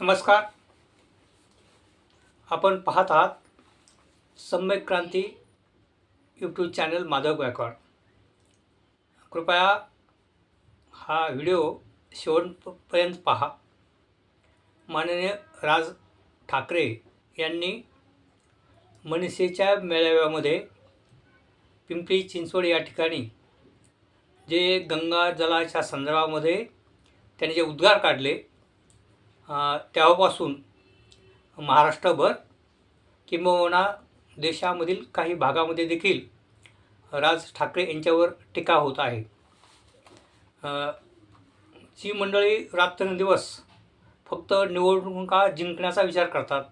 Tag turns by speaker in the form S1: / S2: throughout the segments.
S1: नमस्कार. आपण पाहत आहात सम्यक क्रांती यूट्यूब चॅनल माधव गायकवाड. कृपया हा व्हिडिओ शेवटपर्यंत पहा. माननीय राज ठाकरे यांनी मनसेच्या मेळाव्यामध्ये पिंपरी चिंचवड या ठिकाणी जे गंगा जलाच्या संदर्भामध्ये त्यांनी जे उद्गार काढले तेव्हापासून महाराष्ट्रभर किंबहुना देशामधील काही भागामध्ये देखील राज ठाकरे यांच्यावर टीका होत आहे. जी मंडळी रात्रंदिवस फक्त निवडणुका जिंकण्याचा विचार करतात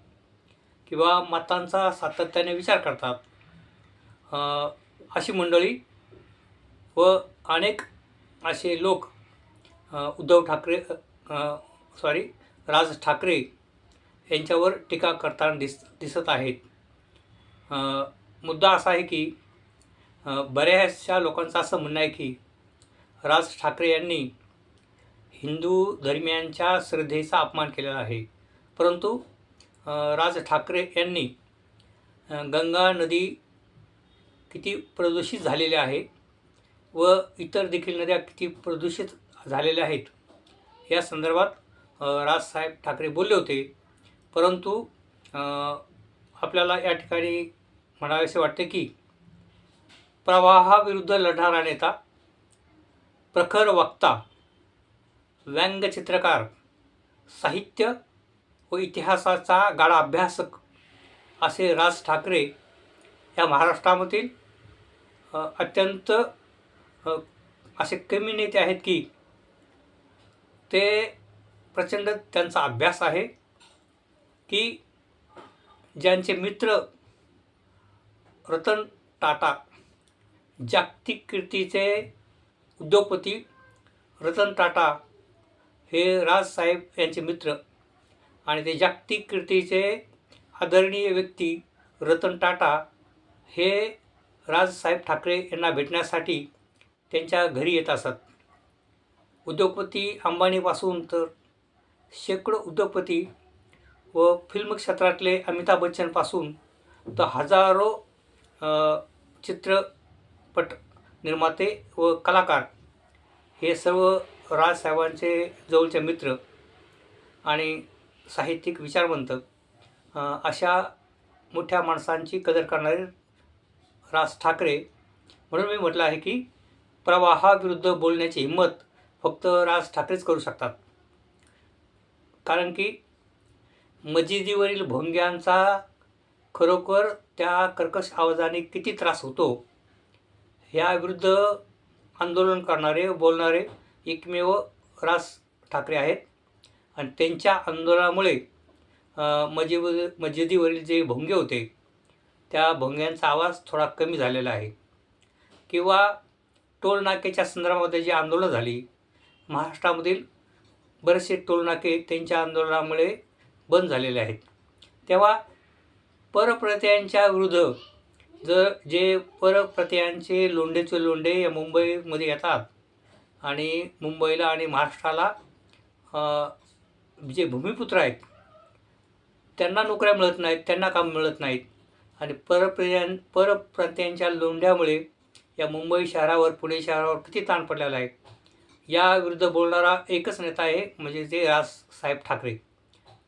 S1: किंवा मतांचा सातत्याने विचार करतात. अशी मंडळी व अनेक असे लोक उद्धव ठाकरे सॉरी राज ठाकरे यांच्यावर टीका करताना दिस दिसत आहेत. मुद्दा असा आहे की बऱ्याचशा लोकांचं असं म्हणणं आहे की राज ठाकरे यांनी हिंदू धर्मियांच्या श्रद्धेचा अपमान केलेला आहे. परंतु राज ठाकरे यांनी गंगा नदी किती प्रदूषित झालेली आहे व इतर देखील नद्या किती प्रदूषित झालेल्या आहेत या संदर्भात राजसाहेब ठाकरे बोलले होते. परंतु आपल्याला या ठिकाणी म्हणावेसे वाटते की प्रवाहाविरुद्ध लढणारा नेता प्रखर वक्ता व्यंगचित्रकार साहित्य व इतिहासाचा गाढा अभ्यासक असे राज ठाकरे या महाराष्ट्रामधील अत्यंत असे कमी नेते आहेत की ते प्रचंड त्यांचा अभ्यास आहे की ज्यांचे मित्र रतन टाटा जागतिक कीर्तीचे उद्योगपती रतन टाटा हे राजसाहेब यांचे मित्र आणि ते जागतिक कीर्तीचे आदरणीय व्यक्ती रतन टाटा हे राजसाहेब ठाकरे यांना भेटण्यासाठी त्यांच्या घरी येत असत. उद्योगपती अंबानीपासून तर शेकडो उद्योगपती व फिल्म क्षेत्रातले अमिताभ बच्चनपासून तर हजारो चित्रपट निर्माते व कलाकार हे सर्व राजसाहेबांचे जवळचे मित्र आणि साहित्यिक विचारवंत अशा मोठ्या माणसांची कदर करणारे राज ठाकरे. म्हणून मी म्हटलं आहे की प्रवाहाविरुद्ध बोलण्याची हिंमत फक्त राज ठाकरेच करू शकतात. कारण की मजिदीवरील भोंग्यांचा खरोखर त्या कर्कश आवाजाने किती त्रास होतो ह्याविरुद्ध आंदोलन करणारे बोलणारे एकमेव राज ठाकरे आहेत. आणि त्यांच्या आंदोलनामुळे मजिद मजिदीवरील जे भोंगे होते त्या भोंग्यांचा आवाज थोडा कमी झालेला आहे. किंवा टोल नाकेच्या संदर्भामध्ये जी आंदोलनं झाली महाराष्ट्रामधील बरेचसे टोलनाके त्यांच्या आंदोलनामुळे बंद झालेले आहेत. तेव्हा परप्रत्यांच्या विरुद्ध जर जे परप्रत्यांचे लोंढेचे लोंढे या मुंबईमध्ये येतात आणि मुंबईला आणि महाराष्ट्राला जे भूमिपुत्र आहेत त्यांना नोकऱ्या मिळत नाहीत त्यांना काम मिळत नाहीत आणि परप्रियां परप्रांत्यांच्या लोंढ्यामुळे या मुंबई शहरावर पुणे शहरावर किती ताण पडलेला आहे. या विरुद्ध बोलणारा एकच नेता आहे म्हणजे ते राजसाहेब ठाकरे.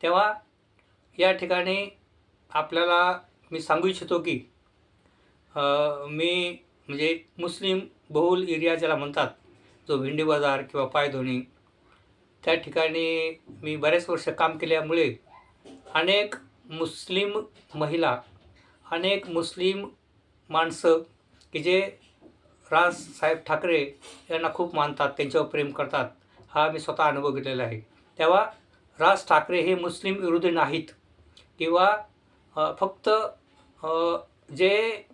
S1: तेव्हा या ठिकाणी आपल्याला मी सांगू इच्छितो की मी म्हणजे मुस्लिम बहुल एरिया ज्याला म्हणतात जो भेंडी बाजार किंवा पायधोणी त्या ठिकाणी मी बरेच वर्ष काम केल्यामुळे अनेक मुस्लिम महिला अनेक मुस्लिम माणसं की जे राज साहेब ठाकरे यांना खूप मानतात त्यांच्यावर प्रेम करतात. हा मी स्वतः अनुभव घेतलेला आहे. तेव्हा राज ठाकरे हे मुस्लिम विरोधी नाहीत. किंवा फक्त जे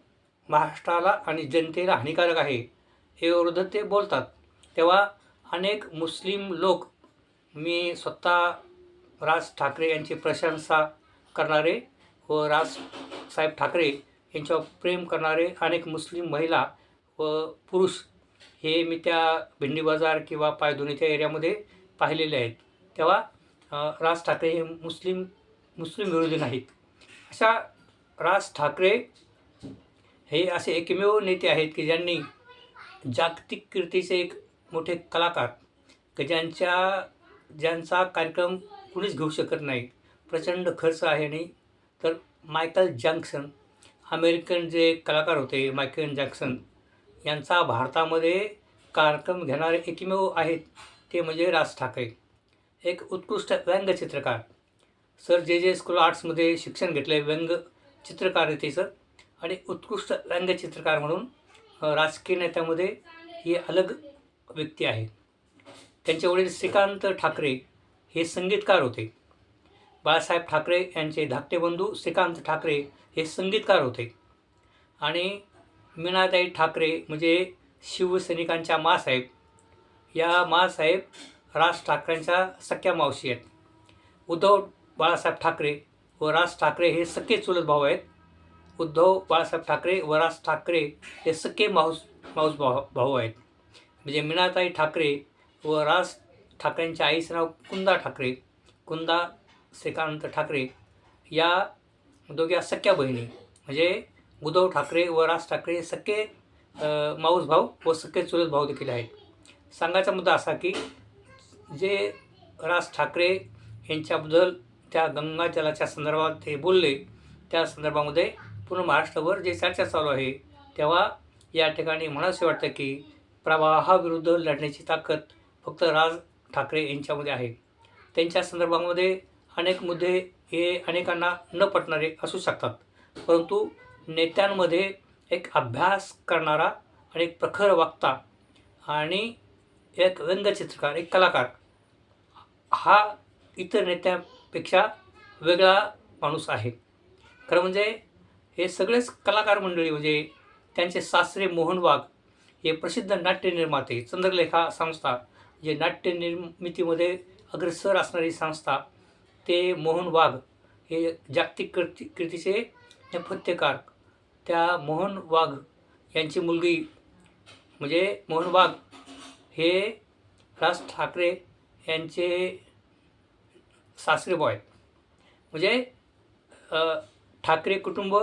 S1: महाराष्ट्राला आणि जनतेला हानिकारक आहे हे विरुद्ध ते बोलतात. तेव्हा अनेक मुस्लिम लोक मी स्वतः राज ठाकरे यांची प्रशंसा करणारे व राज साहेब ठाकरे यांच्यावर प्रेम करणारे अनेक मुस्लिम महिला व पुरुष हे मी त्या भेंडी बाजार किंवा पायदोनीच्या एरियामध्ये पाहिलेले आहेत. तेव्हा राज ठाकरे हे मुस्लिम मुस्लिम विरोधी नाहीत. अशा राज ठाकरे हे असे एकमेव नेते आहेत की ज्यांनी जागतिक कीर्तीचे एक मोठे कलाकार की ज्यांच्या ज्यांचा कार्यक्रम कुणीच घेऊ शकत नाही. प्रचंड खर्च आहे आणि तर मायकल जॅक्सन अमेरिकन जे कलाकार होते मायकल जॅक्सन यांचा भारतामध्ये कार्यक्रम घेणारे एकमेव आहेत ते म्हणजे राज ठाकरे. एक उत्कृष्ट व्यंगचित्रकार सर जे जे स्कूल आर्ट्समध्ये शिक्षण घेतले व्यंग चित्रकारितेचं आणि उत्कृष्ट व्यंगचित्रकार म्हणून राजकीय नेत्यामध्ये ही अलग व्यक्ती आहे. त्यांचे वडील श्रीकांत ठाकरे हे संगीतकार होते. बाळासाहेब ठाकरे यांचे धाकटे बंधू श्रीकांत ठाकरे हे संगीतकार होते. आणि मीनाताई ठाकरे म्हणजे शिवसैनिकांच्या मासाहेब. या मासाहेब राज ठाकरेंच्या सख्या मावशी आहेत. उद्धव बाळासाहेब ठाकरे व राज ठाकरे हे सख्खे चुलत भाऊ आहेत. उद्धव बाळासाहेब ठाकरे व राज ठाकरे हे सख्खे माऊस माऊस भाऊ भाऊ आहेत. म्हणजे मीनाताई ठाकरे व राज ठाकरेंच्या आईचं नाव कुंदा ठाकरे कुंदा श्रीकांत ठाकरे या दोघ्या सख्या बहिणी. म्हणजे उद्धव ठाकरे व राज ठाकरे हे सख्खे माऊस भाऊ व सख्खे चुलत भाऊ देखील आहेत. सांगायचा मुद्दा असा की जे राज ठाकरे यांच्याबद्दल त्या गंगाजलाच्या संदर्भात ते बोलले त्या संदर्भामध्ये पूर्ण महाराष्ट्रभर जे चर्चा चालू आहे तेव्हा या ठिकाणी म्हणावंसे वाटतं की प्रवाहाविरुद्ध लढण्याची ताकद फक्त राज ठाकरे यांच्यामध्ये आहे. त्यांच्या संदर्भामध्ये अनेक मुद्दे हे अनेकांना न पटणारे असू शकतात. परंतु नेत्यांमध्ये एक अभ्यास करणारा आणि एक प्रखर वक्ता आणि एक व्यंगचित्रकार एक कलाकार हा इतर नेत्यांपेक्षा वेगळा माणूस आहे. खरं म्हणजे हे सगळेच कलाकार मंडळी म्हणजे त्यांचे सासरे मोहन वाघ हे प्रसिद्ध नाट्य निर्माते चंद्रलेखा संस्था जे नाट्य निर्मितीमध्ये अग्रेसर असणारी संस्था ते मोहन वाघ हे जागतिक कीर्ती कीर्तीचे नेपथ्यकार त्या मोहन वाघ यांची मुलगी म्हणजे मोहन वाघ हे राज ठाकरे यांचे सासरे बॉय म्हणजे ठाकरे कुटुंब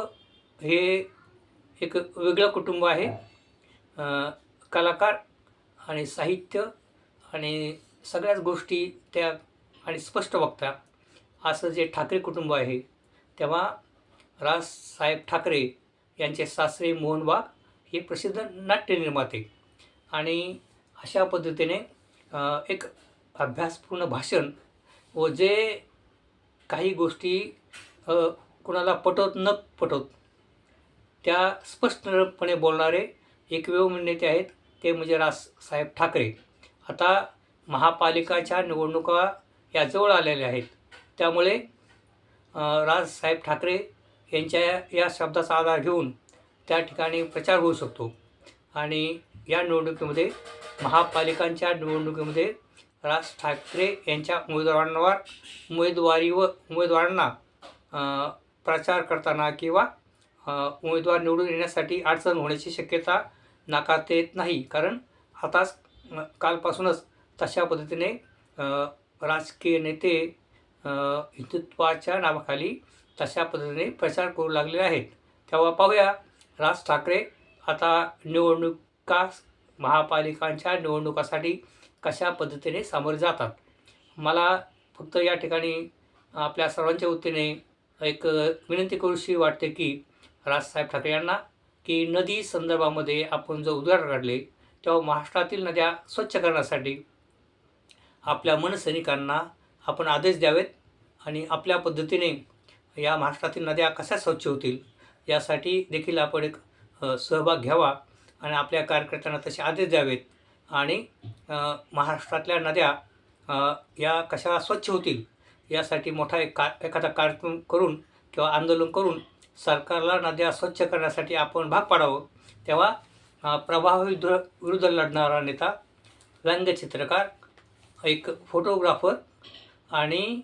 S1: हे एक वेगळं कुटुंब आहे. कलाकार आणि साहित्य आणि सगळ्याच गोष्टी त्या आणि स्पष्ट वक्ता असं जे ठाकरे कुटुंब आहे तेव्हा राजसाहेब ठाकरे यांचे सासरे मोहन वाघ हे प्रसिद्ध नाट्य निर्माते. आणि अशा पद्धतीने एक अभ्यासपूर्ण भाषण व जे काही गोष्टी कुणाला पटवत न पटवत त्या स्पष्टपणे बोलणारे एकमेव नेते आहेत ते म्हणजे राजसाहेब ठाकरे. आता महापालिकाच्या निवडणुका या जवळ आलेल्या आहेत. त्यामुळे राज राजसाहेब ठाकरे यांच्या या शब्दाचा आधार घेऊन त्या ठिकाणी प्रचार होऊ शकतो. आणि या निवडणुकीमध्ये महापालिकांच्या निवडणुकीमध्ये राज ठाकरे यांच्या उमेदवारांवर उमेदवारी व उमेदवारांना प्रचार करताना किंवा उमेदवार निवडून येण्यासाठी अडचण होण्याची शक्यता नाकारता येत नाही. कारण आताच कालपासूनच तशा पद्धतीने राजकीय नेते हिंदुत्वाच्या नावाखाली तशा पद्धतीने प्रचार करू लागले आहेत. तेव्हा पाहूया राज ठाकरे आता निवडणुका महापालिकांच्या निवडणुकासाठी कशा पद्धतीने सामोरे जातात? मला फक्त या ठिकाणी आपल्या सर्वांच्या वतीने एक विनंती करूशी वाटते की राजसाहेब ठाकरे यांना की नदी संदर्भामध्ये आपण जो उदाहरण काढले तेव्हा महाराष्ट्रातील नद्या स्वच्छ करण्यासाठी आपल्या मनसैनिकांना आपण आदेश द्यावेत आणि आपल्या पद्धतीने या महाराष्ट्रातील नद्या कशा स्वच्छ होतील यासाठी देखील आपण एक सहभाग घ्यावा आणि आपल्या कार्यकर्त्यांना तसे आदेश द्यावेत. आणि महाराष्ट्रातल्या नद्या या कशा स्वच्छ होतील यासाठी मोठा एक का एखादा कार्यक्रम करून किंवा आंदोलन करून सरकारला नद्या स्वच्छ करण्यासाठी आपण भाग पाडावं. तेव्हा प्रभावी विरुद्ध लढणारा नेता व्यंगचित्रकार एक फोटोग्राफर आणि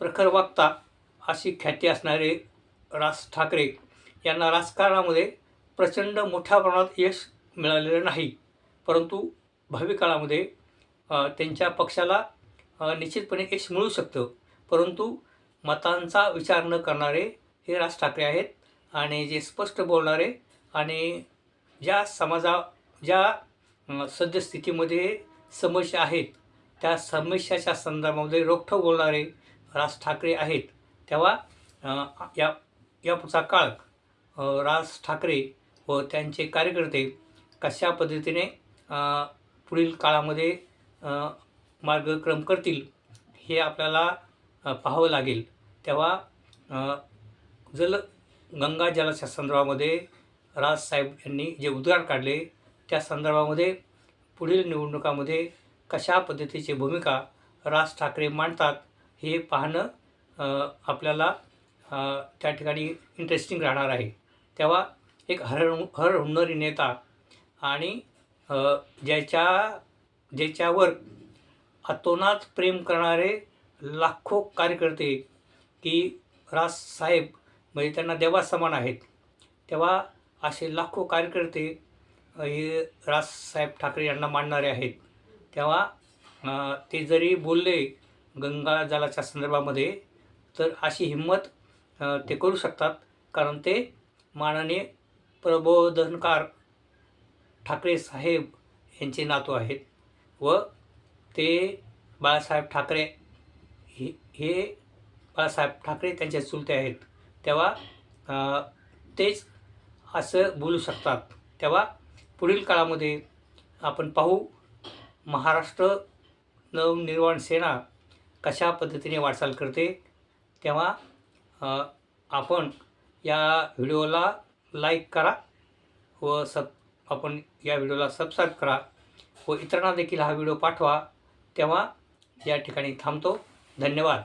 S1: प्रखर वक्ता अशी ख्याती असणारे राज ठाकरे यांना राजकारणामध्ये प्रचंड मोठ्या प्रमाणात यश मिळालेलं नाही. परंतु भावी काळामध्ये त्यांच्या पक्षाला निश्चितपणे यश मिळू शकतं. परंतु मतांचा विचार न करणारे हे राज ठाकरे आहेत आणि जे स्पष्ट बोलणारे आणि ज्या समाजा ज्या सद्यस्थितीमध्ये समस्या आहेत त्या समस्याच्या संदर्भामध्ये रोखठोक बोलणारे राज ठाकरे आहेत. तेव्हा या या पुढचा काळ राज ठाकरे व त्यांचे कार्यकर्ते कशा पद्धतीने पुढील काळामध्ये मार्गक्रम करतील हे आपल्याला पाहावं लागेल. तेव्हा जल गंगा जलाच्या संदर्भामध्ये राजसाहेब यांनी जे उद्गार काढले त्या संदर्भामध्ये पुढील निवडणुकामध्ये कशा पद्धतीची भूमिका राज ठाकरे मांडतात हे पाहणं आपल्याला त्या ठिकाणी इंटरेस्टिंग राहणार आहे. तेव्हा एक हर हर हुन्नरी नेता आणि ज्याच्या ज्याच्यावर अतोनात प्रेम करणारे लाखो कार्यकर्ते की राजसाहेब म्हणजे त्यांना देवा समान आहेत. तेव्हा असे लाखो कार्यकर्ते हे हे राजसाहेब ठाकरे यांना मानणारे आहेत. तेव्हा ते जरी बोलले गंगा जलाच्या संदर्भामध्ये तर अशी हिंमत ते करू शकतात. कारण ते मानाने प्रबोधनकार ठाकरे साहेब यांचे नातू आहेत व ते बाळासाहेब ठाकरे हे हे बाळासाहेब ठाकरे त्यांचे चुलते आहेत. तेव्हा तेच असं बोलू शकतात. तेव्हा पुढील काळामध्ये आपण पाहू महाराष्ट्र नवनिर्माण सेना कशा पद्धतीने वाटचाल करते तेव्हा आपण या व्हिडिओला लाईक करा व सब आपण या व्हिडिओला सबस्क्राईब करा व इतरांना देखील हा व्हिडिओ पाठवा तेव्हा या ठिकाणी थांबतो. धन्यवाद.